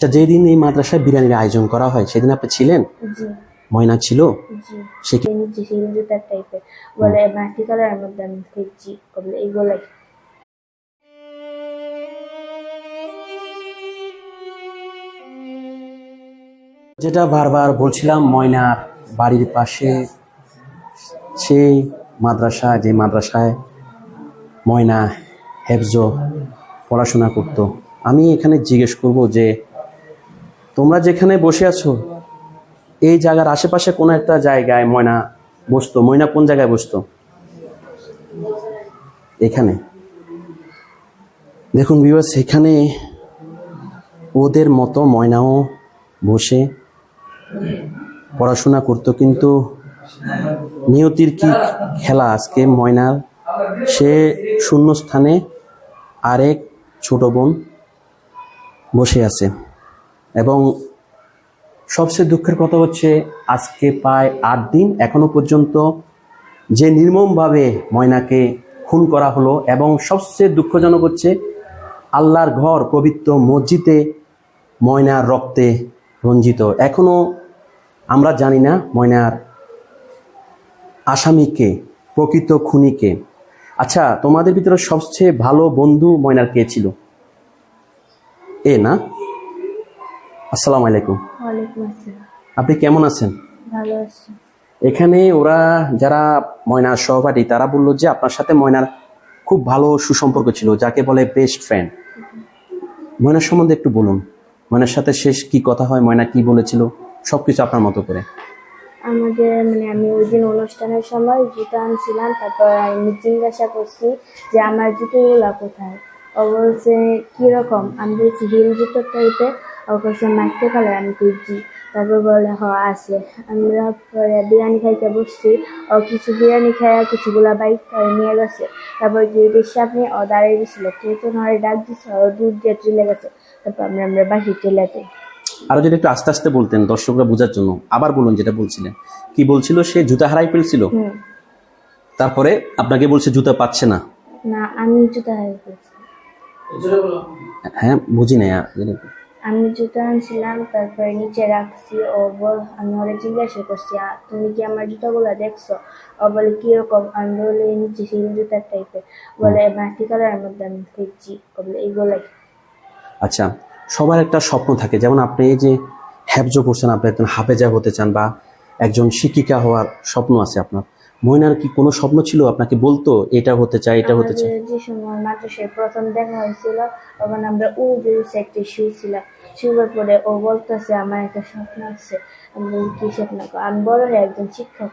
আচ্ছা যেদিন এই মাদ্রাসায় বিরিয়ানির আয়োজন করা হয় সেদিন আপনি ছিলেন? ময়না ছিল? সে কি এই নিচে সেই জুতার টাইপের বলে মাটি কালারের মধ্যে আমি দেখছি এইগুলাই যেটা বারবার বলছিলাম ময়নার বাড়ির পাশে সেই মাদ্রাসা যে মাদ্রাসায় ময়না হেফজ পড়াশোনা করত। আমি এখানে জিজ্ঞেস করব যে তোমরা যেখানে বসে আছো, এই জায়গার আশেপাশে কোনো একটা জায়গায় ময়না বসতো। ময়না কোন জায়গায় বসতো? এখানে। দেখুন বিবাস এখানে ওদের মতো ময়নাও বসে পড়াশোনা করতো, কিন্তু নিয়তির কি খেলা আজকে ময়নার? সে শূন্য স্থানে আরেক ছোট বোন বসে আছে। এবং সবচেয়ে দুঃখের কথা হচ্ছে, আজকে প্রায় আট দিন এখনও পর্যন্ত যে নির্মমভাবে ময়নাকে খুন করা হলো এবং সবচেয়ে দুঃখজনক হচ্ছে, আল্লাহর ঘর পবিত্র মসজিদে ময়নার রক্তে রঞ্জিত। এখনও আমরা জানি না ময়নার আসামিকে, প্রকৃত খুনিকে। আচ্ছা তোমাদের ভিতরে সবচেয়ে ভালো বন্ধু ময়নার কে ছিল? এ না? আসসালামু আলাইকুম। আপনি কেমন আছেন? ভালো আছি। এখানে ওরা যারা ময়নার সহপাঠী তারা বলল যে আপনার সাথে ময়নার খুব ভালো সুসম্পর্ক ছিল যাকে বলে বেস্ট ফ্রেন্ড ময়নার সম্বন্ধে একটু বলুন। ময়নার সাথে শেষ কি কথা হয় ময়না কি বলেছিল? সবকিছু আপনার মতো করে। আমাদের মানে আমি ওই দিন অনুষ্ঠানের সময় জুতো আনছিলাম তারপর আমি জিজ্ঞাসা করছি যে আমার জুতোগুলা কোথায়? ও বলছে কীরকম? আমি বলছি হিল জুতো টাইপের ও বলছে মাইকে কালার আমি খুঁজছি তারপর বলে হ আছে। আমরা পরে বিরিয়ানি খাইতে বসছি। ও কিছু বিরিয়ানি খাইয়া কিছুগুলা বাইক নিয়ে গেছে। তারপর যে সামনে ও দাঁড়িয়ে গেছিল। কেউ তো নয় ডাক দিচ্ছে ও দূর দিয়ে চলে গেছে। তারপর আমরা আমরা বাসি চলে যাই। আরও যদি একটু আস্তে আস্তে বলতেন দর্শকরা বোঝার জন্য আবার বলুন যেটা বলছিলেন। কি বলছিল? সে জুতা হারাই ফেলছিল? তারপরে আপনাকে বলছে জুতা পাচ্ছে না। না আমি জুতো হারাই ফেলছি। হ্যাঁ বুঝি না। আমি জুতো আনছিলাম, তারপরে নিচে রাখছি, ও বল, আমি ওরে জিজ্ঞাসা করছি তুমি কি আমার জুতোগুলো দেখছ? ও বলে কীরকম আমি বলে, নিচে হিল জুতার টাইপের বলে মাটি কালারের মধ্যে আমি দেখছি? বলে এইগুলাই আচ্ছা সবার একটা স্বপ্ন থাকে, যেমন আপনি এই যে হ্যাবজ করছেন, আপনি একজন হাফেজা হতে চান বা একজন শিক্ষিকা হওয়ার স্বপ্ন আছে আপনার। ময়নার কি কোনো স্বপ্ন ছিল? আপনাকে বলতো এটা হতে চাই এটা হতে চাই যে সময় মাদ্রাসায় প্রথম দেখা হয়েছিল তখন আমরা উর্দু একটা শু ছিলাম শুয়ে পরে ও বলতেছে আমার একটা স্বপ্ন আছে। আমি কি স্বপ্ন গো?" আমি বড় হয়ে একজন শিক্ষক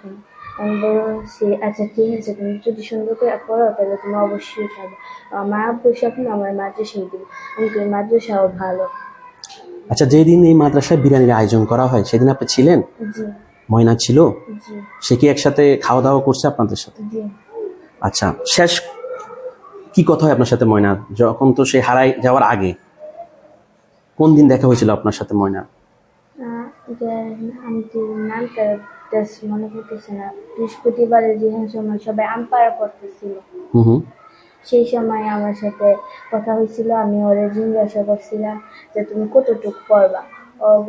আমি বলছি আচ্ছা ঠিক আছে তুমি যদি সুন্দর করে পড়ো তাহলে তুমি অবশ্যই পাবে আমার আব্বুর স্বপ্ন আমার মাদ্রাসায় দিব আমি কই মাদ্রাসাও ভালো। আচ্ছা যেদিন এই মাদ্রাসায় বিরিয়ানির আয়োজন করা হয় সেদিন আপনি ছিলেন? জি। ময়না ছিল? সে কি একসাথে খাওয়া দাওয়া করছে আপনাদের সাথে? আচ্ছা শেষ কি কথা হয় আপনার সাথে ময়নার যখন তো সে হারাই যাওয়ার আগে। কোন দিন দেখা হয়েছিল আপনার সাথে ময়না? যে আমি তো নামটা জাস্ট মনে করতেছি না। বৃহস্পতিবারে যে সময় সবাই সেই সময় আমার সাথে কথা হয়েছিল আমি ওরে জিজ্ঞাসা করছিলাম যে তুমি কতটুকু পড়বা?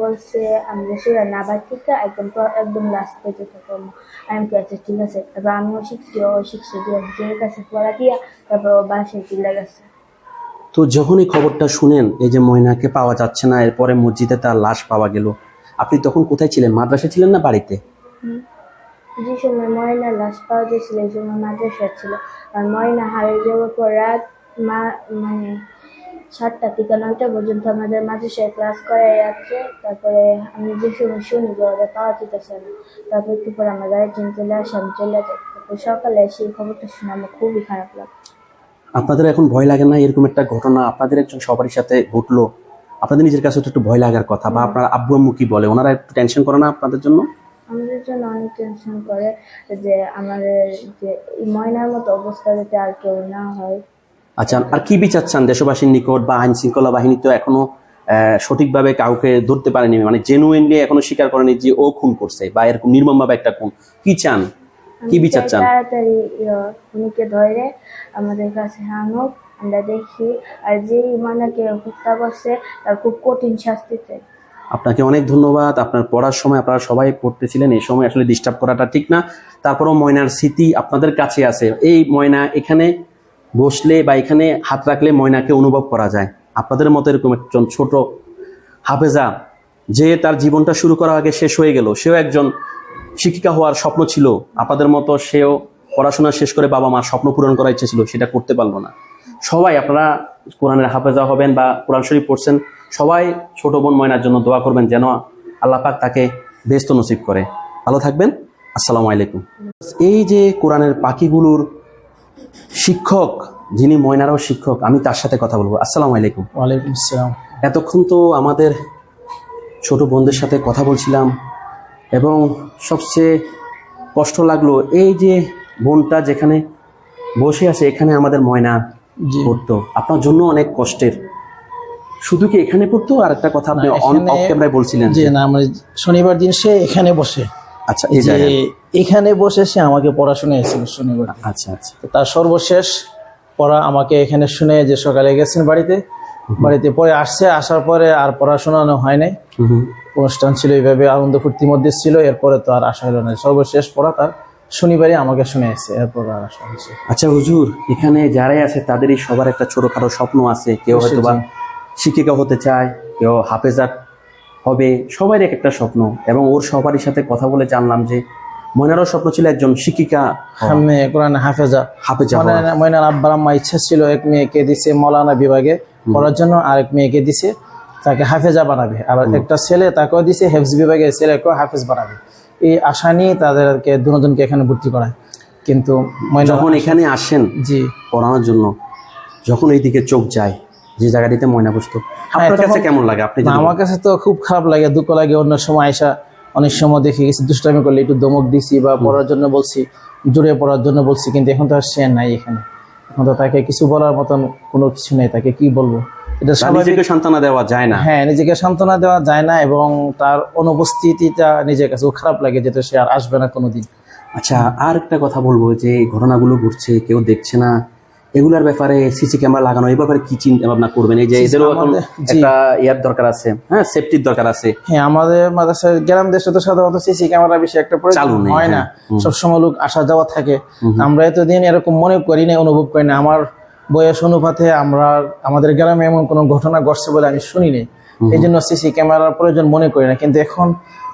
বলছে আমি সুরা নাবার থেকে একদম একদম লাস্ট পর্যন্ত পড়ব আমি কি আচ্ছা ঠিক আছে? তারপর আমিও শিখছি ও শিখছে দিয়ে কাছে পড়া দিয়া তারপর ও বাসায় চলে গেছে। তো যখন এই খবরটা শুনেন এই যে ময়নাকে পাওয়া যাচ্ছে না এরপরে মসজিদে তার লাশ পাওয়া গেল আপনি তখন কোথায় ছিলেন? মাদ্রাসা ছিলেন না বাড়িতে? যে সময় ময়না লাশ পাওয়া গেছিল এই সময় মাদ্রাসা ছিল। আর ময়না হারিয়ে যাওয়ার পর রাত মা মানে সাতটা থেকে নয়টা পর্যন্ত আমাদের মাদ্রাসায় ক্লাস করাই যাচ্ছে। তারপরে আমি যে সময় শুনি যে ওদের পাওয়া যেতেছে না। তারপর একটু পরে আমার গার্জেন চলে আসে আমি চলে যাই। তারপর সকালে সেই খবরটা শুনে আমার খুবই খারাপ লাগে। আপনাদের এখন ভয় লাগে না? এরকম একটা ঘটনা আপনাদের একজন সবারই সাথে ঘটলো। আপনাদের নিজের কাছে তো একটু ভয় লাগার কথা বা আপনার আব্বু আম্মু কি বলে? ওনারা একটু টেনশন করে না আপনাদের জন্য? আমাদের জন্য অনেক টেনশন করে যে আমাদের যে ময়নার মতো অবস্থা যাতে আর কেউ না হয়। আচ্ছা আর কি বিচার চান দেশবাসীর নিকট বা আইন শৃঙ্খলা বাহিনী তো এখনও সঠিকভাবে কাউকে ধরতে পারেনি মানে জেনুইনলি এখনও স্বীকার করেনি যে ও খুন করছে বা এরকম নির্মমভাবে একটা খুন। কি চান? কি বিচার চান? তাড়াতাড়ি খুনিকে ধরে আমাদের কাছে আনুক আমরা দেখি। আর যে ময়নাকে হত্যা করছে তার খুব কঠিন শাস্তি চাই। আপনাকে অনেক ধন্যবাদ। আপনার পড়ার সময় আপনারা সবাই পড়তেছিলেন এই সময় আসলে ডিস্টার্ব করাটা ঠিক না। তারপরেও ময়নার স্মৃতি আপনাদের কাছে আছে। এই ময়না এখানে বসলে বা এখানে হাত রাখলে ময়নাকে অনুভব করা যায়। আপনাদের মতো এরকম একজন ছোট হাফেজা, যে তার জীবনটা শুরু করার আগে শেষ হয়ে গেল, সেও একজন শিক্ষিকা হওয়ার স্বপ্ন ছিল। আপনাদের মতো সেও পড়াশোনা শেষ করে বাবা মার স্বপ্ন পূরণ করার ইচ্ছে ছিল, সেটা করতে পারল না। সবাই, আপনারা কোরআনের হাফেজা হবেন বা কোরআন শরীফ পড়ছেন, সবাই ছোট বোন ময়নার জন্য দোয়া করবেন যেন আল্লাহ পাক তাকে ব্যস্ত নসিব করে। ভালো থাকবেন। আসসালামু আলাইকুম। এই যে কোরআনের পাখিগুলোর শিক্ষক যিনি ময়নারও শিক্ষক আমি তার সাথে কথা বলব। আসসালামু আলাইকুম। ওয়ালাইকুম আসসালাম। এতক্ষণ তো আমাদের ছোট বোনদের সাথে কথা বলছিলাম এবং সবচেয়ে কষ্ট লাগল এই যে বোনটা যেখানে বসে আছে এখানে আমাদের ময়না পড়তো। আপনার জন্য অনেক কষ্টের। শুধু কি এখানে পড়তো? আর একটা কথা আপনি অন অফ ক্যামেরায় বলছিলেন যে না মানে শনিবার দিন সে এখানে বসে। আচ্ছা এই যে এখানে বসে সে আমাকে পড়াশোনা এসেছিল শনিবার। আচ্ছা আচ্ছা। তার সর্বশেষ পড়া আমাকে এখানে শুনে যে সকালে গেছেন বাড়িতে বাড়িতে পরে আসছে আসার পরে আর পড়াশোনা হয় নাই। অনুষ্ঠান ছিল এইভাবে আনন্দ ফুর্তির মধ্যে ছিল এরপরে তো আর আসা হলো না। সর্বশেষ পড়া তার শনিবারই আমাকে শুনে এসেছে এরপর আর আসা হয়েছে আচ্ছা হুজুর এখানে যারাই আছে তাদেরই সবার একটা ছোটখাটো স্বপ্ন আছে। কেউ হয়তো বা শিক্ষিকা হতে চায় কেউ হাফেজার হবে সবারই এক একটা স্বপ্ন। এবং ওর সবারই সাথে কথা বলে জানলাম যে ময়নারও স্বপ্ন ছিল একজন শিক্ষিকা সামনে কোরআন হাফেজা। হাফেজা ময়নার আব্বার আম্মা ইচ্ছা ছিল এক মেয়েকে দিছে মৌলানা বিভাগে পড়ার জন্য আর এক মেয়েকে দিছে তাকে হাফেজা বানাবে। আর একটা ছেলে তাকেও দিছে হেফজ বিভাগে ছেলেকেও হাফেজ বানাবে। এই আশা নিয়ে তাদেরকে দুজনকে এখানে ভর্তি করায়। কিন্তু যখন এখানে আসেন জি। পড়ানোর জন্য যখন এইদিকে চোখ যায় যে জায়গাটিতে ময়না বসতো আপনার হ্যাঁ, কাছে কেমন লাগে? আপনি আমার কাছে তো খুব খারাপ লাগে দুঃখ লাগে অন্য সময় আয়সা অনেক সময় দেখে গেছি দুষ্টামি করলে একটু দমক দিছি বা পড়ার জন্য বলছি জুড়ে পড়ার জন্য বলছি কিন্তু এখন তো আর সে নাই এখানে। এখন তো তাকে কিছু বলার মতন কোনো কিছু নেই তাকে কি বলব? এটা নিজেকে সান্ত্বনা দেওয়া যায় না। হ্যাঁ নিজেকে সান্ত্বনা দেওয়া যায় না এবং তার অনুপস্থিতিটা নিজের খারাপ লাগে সে আর আসবে না কোনোদিন। আচ্ছা আর একটা কথা বলব যে ঘটনাগুলো ঘটছে কেউ দেখছে না এগুলার ব্যাপারে সিসি ক্যামেরা লাগানো এই ব্যাপারে কি চিন্তা ভাবনা করবেন? এই যে এদেরও এখন একটা ইয়ার দরকার আছে হ্যাঁ সেফটির দরকার আছে। হ্যাঁ আমাদের মাদ্রাসা গ্রাম দেশে তো সাধারণত সিসি ক্যামেরা বেশি একটা প্রয়োজন চালু হয় না। সব সময় লোক আসা যাওয়া থাকে। আমরা এতদিন এরকম মনে করি না অনুভব করি না আমার বয়স অনুপাতে আমরা আমাদের গ্রামে এমন কোনো ঘটনা ঘটছে বলে আমি শুনিনি এই জন্য সিসি ক্যামেরার প্রয়োজন মনে করি না। কিন্তু এখন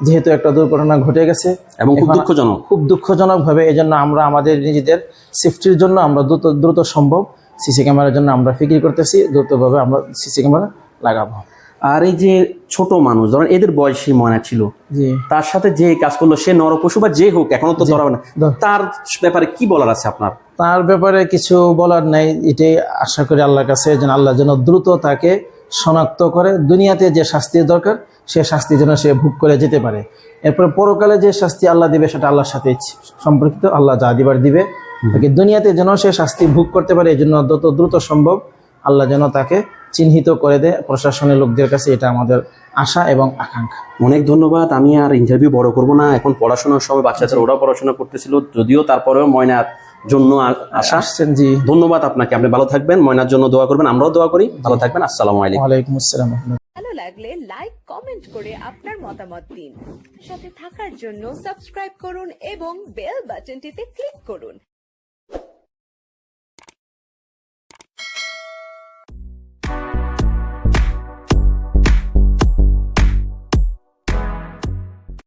যেহেতু একটা দুর্ঘটনা ঘটে গেছে এবং খুব দুঃখজনক। খুব দুঃখজনক ভাবে এই জন্য আমরা আমাদের নিজেদের সেফটির জন্য আমরা দ্রুত দ্রুত সম্ভব সিসি ক্যামেরার জন্য আমরা ফিকির করতেছি দ্রুতভাবে আমরা সিসি ক্যামেরা লাগাবো। আর এই যে ছোট মানুষ ধরেন এদের বয়সী ময়না ছিল তার সাথে যে কাজ করল সে নরপশু বা যে হোক এখনও তো ধরাবে না। তার ব্যাপারে কি বলার আছে আপনার? তার ব্যাপারে কিছু বলার নাই এটাই আশা করি আল্লাহর কাছে যেন আল্লাহ যেন দ্রুত তাকে শনাক্ত করে, দুনিয়াতে যে শাস্তির দরকার, সে শাস্তি যেন সে ভোগ করে যেতে পারে। এরপর পরকালে যে শাস্তি আল্লাহ দিবে, সেটা আল্লাহর সাথে সম্পর্কিত, আল্লাহ যা দিবার দিবে। তাকে দুনিয়াতে যেন সে শাস্তি ভোগ করতে পারে, এই জন্য যত দ্রুত সম্ভব আল্লাহ যেন তাকে চিহ্নিত করে দেয়। প্রশাসনের লোকদের কাছে এটা আমাদের আশা এবং আকাঙ্ক্ষা। অনেক ধন্যবাদ। আমি আর ইন্টারভিউ বড় করব না। এখন পড়াশোনার সবাই বাচ্চাদের, ওরাও পড়াশোনা করতেছিল, যদিও তারপরেও ময়নার জন্য আশা। আসছেন জি। ধন্যবাদ আপনাকে। আপনি ভালো থাকবেন ময়নার জন্য দোয়া করবেন আমরাও দোয়া করি। ভালো থাকবেন আসসালামু আলাইকুম। ওয়ালাইকুম আসসালাম। ভালো লাগলে লাইক কমেন্ট করে আপনার মতামত দিন। সাথে থাকার জন্য সাবস্ক্রাইব করুন এবং বেল বাটনটিতে ক্লিক করুন।